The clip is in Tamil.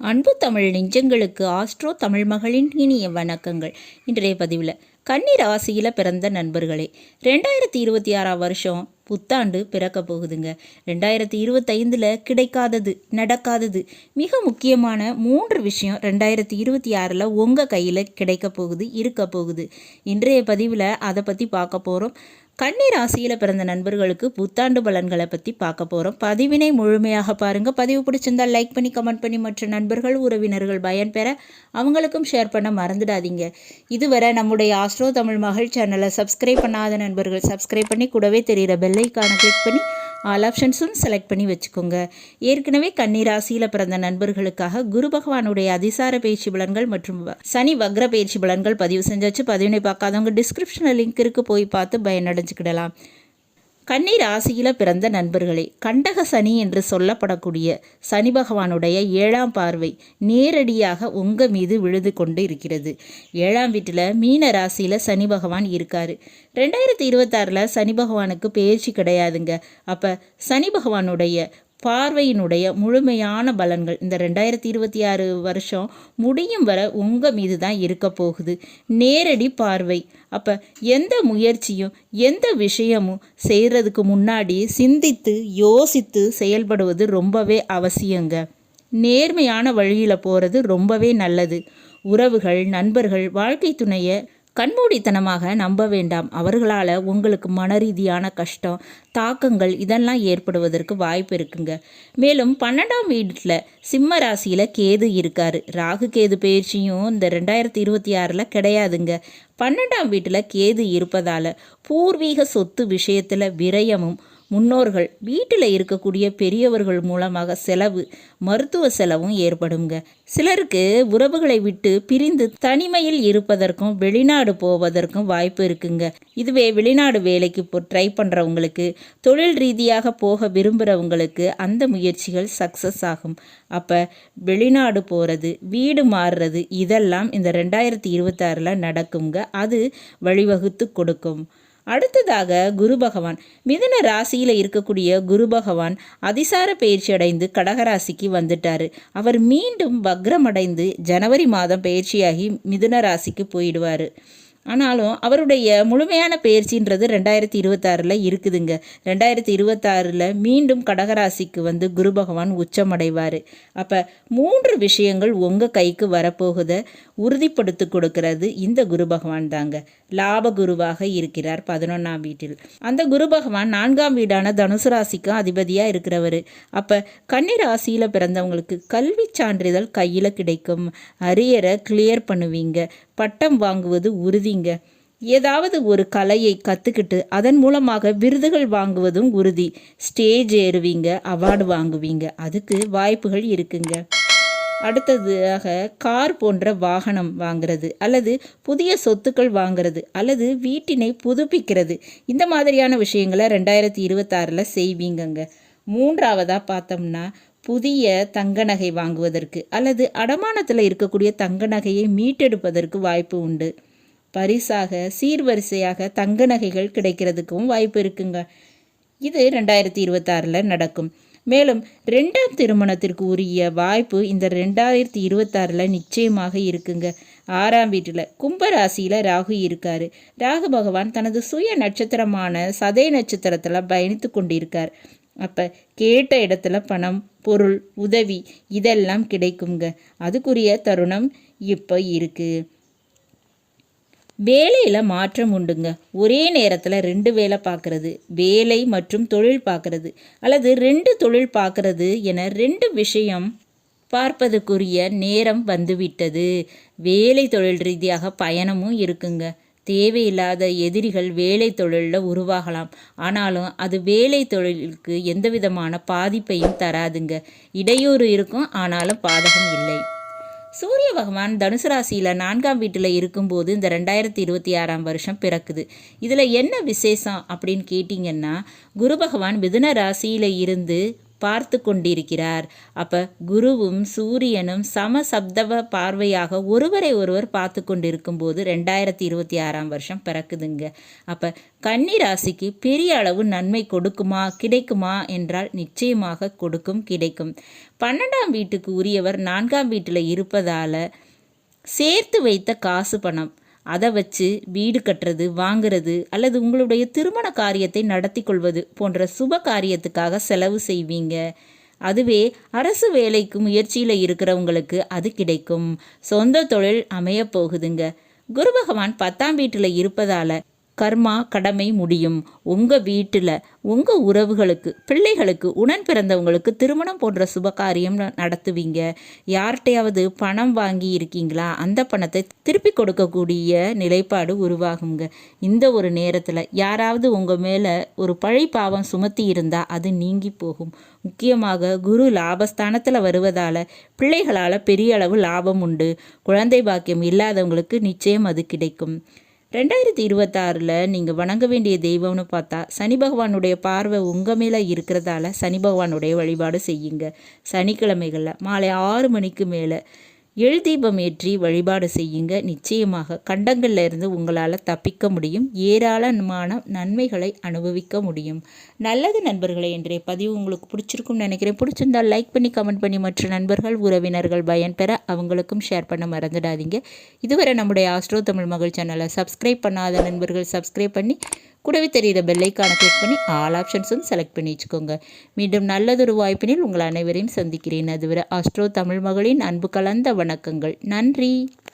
அன்பு தமிழ் நெஞ்சங்களுக்கு ஆஸ்ட்ரோ தமிழ் மகளின் இனிய வணக்கங்கள். இன்றைய பதிவில் கன்னி ராசியில் பிறந்த நண்பர்களே ரெண்டாயிரத்தி இருபத்தி ஆறாம் வருஷம் புத்தாண்டு பிறக்க போகுதுங்க. ரெண்டாயிரத்தி இருபத்தைந்தில் கிடைக்காதது நடக்காதது. மிக முக்கியமான மூன்று விஷயம் ரெண்டாயிரத்தி இருபத்தி ஆறில் உங்கள் கையில் கிடைக்க போகுது இருக்க போகுது. இன்றைய பதிவில் அதை பற்றி பார்க்க போகிறோம் கன்னி ராசியில் பிறந்த நண்பர்களுக்கு புத்தாண்டு பலன்களை பற்றி பார்க்க போகிறோம் பதிவினை முழுமையாக பாருங்கள் பதிவு பிடிச்சிருந்தால் லைக் பண்ணி கமெண்ட் பண்ணி மற்ற நண்பர்கள் உறவினர்கள் பயன்பெற அவங்களுக்கும் ஷேர் பண்ண மறந்துடாதீங்க. இதுவரை நம்முடைய ஆஸ்ட்ரோ தமிழ் மகள் சேனலை சப்ஸ்கிரைப் பண்ணாத நண்பர்கள் சப்ஸ்கிரைப் பண்ணி கூடவே தெரிகிற பெல்லைக்கான கிளிக் பண்ணி ஆல் ஆப்ஷன்ஸும் செலக்ட் பண்ணி வச்சுக்கோங்க. ஏற்கனவே கன்னிராசியில் பிறந்த நண்பர்களுக்காக குரு பகவானுடைய அதிசார பயிற்சி பலன்கள் மற்றும் சனி வக்ர பயிற்சி பலன்கள் பதிவு செஞ்சாச்சு. பதிவினை பார்க்காதவங்க டிஸ்கிரிப்ஷனில் லிங்க் இருக்கு போய் பார்த்து பயனடைஞ்சுக்கிடலாம். கன்னி ராசியில் பிறந்த நண்பர்களே கண்டக சனி என்று சொல்லப்படக்கூடிய சனி பகவானுடைய ஏழாம் பார்வை நேரடியாக உங்கள் மீது விழுது கொண்டு இருக்கிறது. ஏழாம் வீட்டில் மீன ராசியில் சனி பகவான் இருக்காரு. ரெண்டாயிரத்தி இருபத்தாறில் சனி பகவானுக்கு பேச்சு கிடையாதுங்க. அப்போ சனி பகவானுடைய பார்வையினுடைய முழுமையான பலன்கள் இந்த ரெண்டாயிரத்தி இருபத்தி ஆறு வருஷம் முடியும் வரை உங்கள் மீது தான் இருக்க போகுது. நேரடி பார்வை. அப்போ எந்த முயற்சியும் எந்த விஷயமும் செய்கிறதுக்கு முன்னாடி சிந்தித்து யோசித்து செயல்படுவது ரொம்பவே அவசியங்க. நேர்மையான வழியில் போகிறது ரொம்பவே நல்லது. உறவுகள் நண்பர்கள் வாழ்க்கை துணையை கண்மூடித்தனமாக நம்ப வேண்டாம். அவர்களால் உங்களுக்கு மனரீதியான கஷ்டம் தாக்கங்கள் இதெல்லாம் ஏற்படுவதற்கு வாய்ப்பு இருக்குங்க. மேலும் பன்னெண்டாம் வீட்டில் சிம்ம ராசியில் கேது இருக்காரு. ராகு கேது பயிற்சியும் இந்த ரெண்டாயிரத்தி இருபத்தி ஆறில் கிடையாதுங்க. பன்னெண்டாம் வீட்டில் கேது இருப்பதால் பூர்வீக சொத்து விஷயத்தில் விரயமும் முன்னோர்கள் வீட்டில் இருக்கக்கூடிய பெரியவர்கள் மூலமாக செலவு மருத்துவ செலவும் ஏற்படுங்க. சிலருக்கு உறவுகளை விட்டு பிரிந்து தனிமையில் இருப்பதற்கும் வெளிநாடு போவதற்கும் வாய்ப்பு இருக்குங்க. இதுவே வெளிநாடு வேலைக்கு ட்ரை பண்ணுறவங்களுக்கு தொழில் ரீதியாக போக விரும்புகிறவங்களுக்கு அந்த முயற்சிகள் சக்ஸஸ் ஆகும். அப்போ வெளிநாடு போகிறது வீடு மாறுறது இதெல்லாம் இந்த ரெண்டாயிரத்தி இருபத்தாறில் நடக்குங்க. அது வழிவகுத்து கொடுக்கும். அடுத்ததாக குரு பகவான் மிதுன ராசியில் இருக்கக்கூடிய குரு பகவான் அதிசார பயிற்சி அடைந்து கடகராசிக்கு வந்துட்டார். அவர் மீண்டும் வக்ரமடைந்து ஜனவரி மாதம் பயிற்சியாகி மிதுன ராசிக்கு போயிடுவார். ஆனாலும் அவருடைய முழுமையான பயிற்சின்றது ரெண்டாயிரத்தி இருபத்தாறில் இருக்குதுங்க. ரெண்டாயிரத்தி இருபத்தாறில் மீண்டும் கடகராசிக்கு வந்து குரு பகவான் உச்சமடைவார். அப்போ மூன்று விஷயங்கள் உங்கள் கைக்கு வரப்போகுத. உறுதிப்படுத்தி கொடுக்கிறது இந்த குரு பகவான் தாங்க. லாப குருவாக இருக்கிறார் பதினொன்றாம் வீட்டில். அந்த குரு பகவான் நான்காம் வீடான தனுசு ராசிக்கும் அதிபதியாக இருக்கிறவர். அப்போ கன்னி ராசியில் பிறந்தவங்களுக்கு கல்வி சான்றிதழ் கையில் கிடைக்கும். அரியரை கிளியர் பண்ணுவீங்க. பட்டம் வாங்குவது உறுதிங்க. ஏதாவது ஒரு கலையை கற்றுக்கிட்டு அதன் மூலமாக விருதுகள் வாங்குவதும் உறுதி. ஸ்டேஜ் ஏறுவீங்க அவார்டு வாங்குவீங்க. அதுக்கு வாய்ப்புகள் இருக்குங்க. அடுத்ததாக கார் போன்ற வாகனம் வாங்குறது அல்லது புதிய சொத்துக்கள் வாங்குறது அல்லது வீட்டினை புதுப்பிக்கிறது. இந்த மாதிரியான விஷயங்களை ரெண்டாயிரத்தி இருபத்தாறில் செய்வீங்கங்க. மூன்றாவதாக பார்த்தோம்னா புதிய தங்க நகை வாங்குவதற்கு அல்லது அடமானத்தில் இருக்கக்கூடிய தங்க நகையை மீட்டெடுப்பதற்கு வாய்ப்பு உண்டு. பரிசாக சீர்வரிசையாக தங்க நகைகள் கிடைக்கிறதுக்கும் வாய்ப்பு இருக்குங்க. இது ரெண்டாயிரத்தி இருபத்தாறில் நடக்கும். மேலும் ரெண்டாம் திருமணத்திற்கு உரிய வாய்ப்பு இந்த ரெண்டாயிரத்தி இருபத்தாறில் நிச்சயமாக இருக்குங்க. ஆறாம் வீட்டில் கும்பராசியில் ராகு இருக்கார். ராகு பகவான் தனது சுய நட்சத்திரமான சதய நட்சத்திரத்தில் பயணித்து கொண்டிருக்கார். அப்போ கேட்ட இடத்துல பணம் பொருள் உதவி இதெல்லாம் கிடைக்குங்க. அதுக்குரிய தருணம் இப்போ இருக்குது வேலையில் மாற்றம் உண்டுங்க. ஒரே நேரத்தில் ரெண்டு வேலை பார்க்குறது வேலை மற்றும் தொழில் பார்க்குறது அல்லது ரெண்டு தொழில் பார்க்குறது என ரெண்டு விஷயம் பார்ப்பதற்குரிய நேரம் வந்துவிட்டது. வேலை தொழில் ரீதியாக பயணமும் இருக்குங்க. தேவையில்லாத எதிரிகள் வேலை தொழிலில் உருவாகலாம். ஆனாலும் அது வேலை தொழிலுக்கு எந்த விதமான பாதிப்பையும் தராதுங்க. இடையூறு இருக்கும் ஆனாலும் பாதகம் இல்லை. சூரிய பகவான் தனுசு ராசியில் நான்காம் வீட்டில் இருக்கும்போது இந்த ரெண்டாயிரத்தி இருபத்தி ஆறாம் வருஷம் பிறக்குது. இதில் என்ன விசேஷம் அப்படின்னு கேட்டிங்கன்னா குரு பகவான் மிதுன ராசியில் இருந்து பார்த்து கொண்டிருக்கிறார். அப்போ குருவும் சூரியனும் சம சப்தவ பார்வையாக ஒருவரை ஒருவர் பார்த்து கொண்டிருக்கும் போது ரெண்டாயிரத்தி இருபத்தி ஆறாம் வருஷம் பிறக்குதுங்க. அப்போ கன்னி ராசிக்கு பெரிய அளவு நன்மை கொடுக்குமா கிடைக்குமா என்றால் நிச்சயமாக கொடுக்கும் கிடைக்கும். பன்னெண்டாம் வீட்டுக்கு உரியவர் நான்காம் வீட்டில் இருப்பதால் சேர்த்து வைத்த காசு பணம். அதை வச்சு வீடு கட்டுறது வாங்கிறது அல்லது உங்களுடைய திருமண காரியத்தை நடத்தி கொள்வது போன்ற சுப காரியத்துக்காக செலவு செய்வீங்க. அதுவே அரசு வேலைக்கு முயற்சியில் இருக்கிறவங்களுக்கு அது கிடைக்கும். சொந்த தொழில் அமையப் போகுதுங்க. குரு பகவான் பத்தாம் வீட்டில் இருப்பதால் கர்மா கடமை முடியும். உங்கள் வீட்டில் உங்கள் உறவுகளுக்கு பிள்ளைகளுக்கு உடன் பிறந்தவங்களுக்கு திருமணம் போன்ற சுபகாரியம் நடத்துவீங்க. யார்கிட்டையாவது பணம் வாங்கி இருக்கீங்களா? அந்த பணத்தை திருப்பி கொடுக்கக்கூடிய நிலைப்பாடு உருவாகுங்க. இந்த ஒரு நேரத்தில் யாராவது உங்கள் மேலே ஒரு பழை பாவம் சுமத்தி இருந்தால் அது நீங்கி போகும். முக்கியமாக குரு லாபஸ்தானத்தில் வருவதால் பிள்ளைகளால் பெரிய அளவு லாபம் உண்டு. குழந்தை பாக்கியம் இல்லாதவங்களுக்கு நிச்சயம் அது கிடைக்கும். ரெண்டாயிரத்தி இருபத்தாறில் நீங்கள் வணங்க வேண்டிய தெய்வம்னு பார்த்தா சனி பகவானுடைய பார்வை உங்கள் மேலே இருக்கிறதால சனி பகவானுடைய வழிபாடு செய்யுங்க. சனிக்கிழமைகளில் மாலை ஆறு மணிக்கு மேலே. எழு தீபம் ஏற்றி வழிபாடு செய்யுங்க. நிச்சயமாக கண்டங்களில் இருந்து உங்களால் தப்பிக்க முடியும். ஏராளமான நன்மைகளை அனுபவிக்க முடியும். நல்லது நண்பர்களே இன்றைய பதிவு உங்களுக்கு பிடிச்சிருக்கும்னு நினைக்கிறேன். பிடிச்சிருந்தால் லைக் பண்ணி கமெண்ட் பண்ணி மற்ற நண்பர்கள் உறவினர்கள் பயன்பெற அவங்களுக்கும் ஷேர் பண்ண மறந்துடாதீங்க. இதுவரை நம்முடைய ஆஸ்ட்ரோ தமிழ் மகள் சேனலை சப்ஸ்கிரைப் பண்ணாத நண்பர்கள் சப்ஸ்கிரைப் பண்ணி கூடவே தெரிகிற பெல்லைக்கான கிளிக் பண்ணி ஆல் ஆப்ஷன்ஸும் செலக்ட் பண்ணி வச்சுக்கோங்க. மீண்டும் நல்லதொரு வாய்ப்பினில் உங்கள் அனைவரையும் சந்திக்கிறேன். அதுவரை ஆஸ்ட்ரோ தமிழ் மகளின் அன்பு கலந்த வணக்கங்கள். நன்றி.